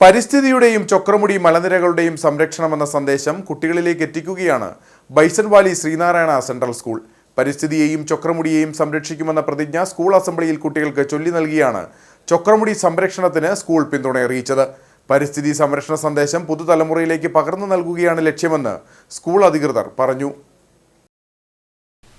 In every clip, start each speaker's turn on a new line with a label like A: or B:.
A: പരിസ്ഥിതിയുടെയും ചൊക്രമുടി മലനിരകളുടെയും സംരക്ഷണം എന്ന സന്ദേശം കുട്ടികളിലേക്ക് എത്തിക്കുകയാണ് bison Valley Sreenarayana central school. പരിസ്ഥിതിയെയും ചൊക്രമുടിയെയും സംരക്ഷിക്കുമെന്ന പ്രതിജ്ഞ സ്കൂൾ അസംബ്ലിയിൽ കുട്ടികൾക്ക് ചൊല്ലി നൽകിയാണ് ചൊക്രമുടി സംരക്ഷണത്തിന് സ്കൂൾ പിന്തുണ അറിയിച്ചത്. പരിസ്ഥിതി സംരക്ഷണ സന്ദേശം പുതുതലമുറയിലേക്ക് പകർന്നു നൽകുകയാണ് ലക്ഷ്യമെന്ന് സ്കൂൾ അധികൃതർ പറഞ്ഞു.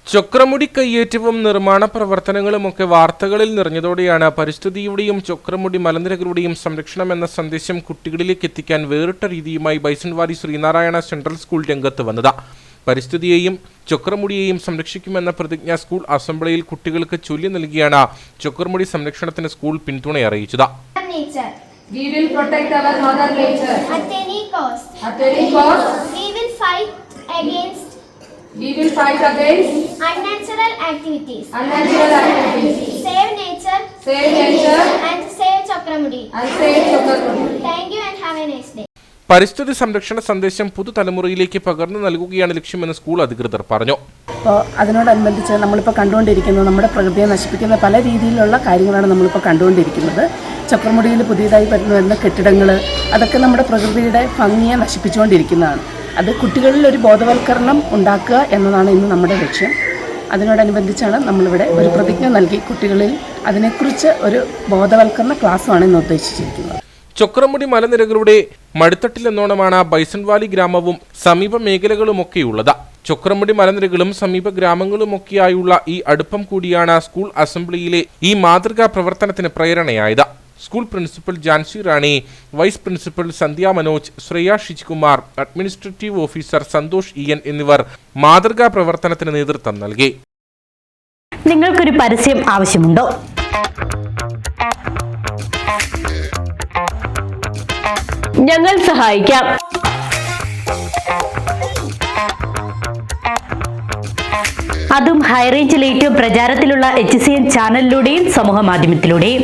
B: ചൊക്രമുടി കയ്യേറ്റവും നിർമ്മാണ പ്രവർത്തനങ്ങളുമൊക്കെ വാർത്തകളിൽ നിറഞ്ഞതോടെയാണ് പരിസ്ഥിതിയുടെയും ചുക്രമുടി മലനിരകളുടെയും സംരക്ഷണം എന്ന സന്ദേശം കുട്ടികളിലേക്ക് എത്തിക്കാൻ വേറിട്ട രീതിയുമായി ബൈസൺവാരി ശ്രീനാരായണ സെൻട്രൽ സ്കൂൾ രംഗത്ത് വന്നത് പരിസ്ഥിതിയെയും ചുക്രമുടിയെയും സംരക്ഷിക്കുമെന്ന പ്രതിജ്ഞ സ്കൂൾ അസംബ്ലിയിൽ കുട്ടികൾക്ക് ചൊല്ലി നൽകിയാണ് ചുക്രമുടി സംരക്ഷണത്തിന് സ്കൂൾ പിന്തുണ അറിയിച്ചത്
C: nature
D: We will protect our mother nature.
C: at any cost.
D: At any cost,
C: We will fight against
D: we will fight against
C: unnatural activities.
D: unnatural activities.
C: Save nature
D: Save nature
C: and save Chakramudi.
D: and save Chakramudi.
C: Thank you and have a nice day.
B: പരിസ്ഥിതി സംരക്ഷണ സന്ദേശം പുതുതലമുറയിലേക്ക് പകർന്നു നൽകുകയാണ് ലക്ഷ്യമെന്ന് school അധികൃതർ പറഞ്ഞു
E: അപ്പോൾ അതിനോടനുബന്ധിച്ച് നമ്മളിപ്പോൾ കണ്ടുകൊണ്ടിരിക്കുന്നത് നമ്മുടെ പ്രകൃതിയെ നശിപ്പിക്കുന്ന പല രീതിയിലുള്ള കാര്യങ്ങളാണ് നമ്മളിപ്പോൾ കണ്ടുകൊണ്ടിരിക്കുന്നത് ചക്രമുടിയിൽ പുതിയതായി വരുന്ന വരുന്ന കെട്ടിടങ്ങൾ അതൊക്കെ നമ്മുടെ പ്രകൃതിയുടെ ഭംഗിയെ നശിപ്പിച്ചുകൊണ്ടിരിക്കുന്നതാണ് അത് കുട്ടികളിൽ ഒരു ബോധവൽക്കരണം ഉണ്ടാക്കുക എന്നതാണ് ഇന്ന് നമ്മുടെ ലക്ഷ്യം. അതിനോടനുബന്ധിച്ചാണ് നമ്മളിവിടെ ഒരു പ്രതിജ്ഞ നൽകി കുട്ടികളിൽ അതിനെക്കുറിച്ച് ഒരു ബോധവൽക്കരണ ക്ലാസ്സുമാണ് ഇന്ന് ഉദ്ദേശിച്ചിരിക്കുന്നത്.
B: ചൊക്രമുടി മലനിരകളുടെ മടുത്തട്ടിലെന്നോണമാണ് ബൈസൺവാലി ഗ്രാമവും സമീപ മേഖലകളുമൊക്കെയുള്ളത്. ചൊക്രമുടി മലനിരകളും സമീപ ഗ്രാമങ്ങളുമൊക്കെയായുള്ള ഈ അടുപ്പം കൂടിയാണ് സ്കൂൾ അസംബ്ലിയിലെ ഈ മാതൃകാ പ്രവർത്തനത്തിന് പ്രേരണയായത്. School principal Jansi Rani vice principal Sandhya Manoj Shreya Shijkumar administrative officer Santhosh Ian എന്നിവർ മാതൃകാ പ്രവർത്തനത്തിന് നേതൃത്വം നൽകി.
F: നിങ്ങൾക്കൊരു പരസ്യം ആവശ്യമുണ്ടോ? ഞങ്ങൾ സഹായിക്കാം. അതും ഹൈറേഞ്ചിൽ ഏറ്റവും പ്രചാരത്തിലുള്ള എച്ച് സി എൻ ചാനലിലൂടെയും സമൂഹ മാധ്യമത്തിലൂടെയും.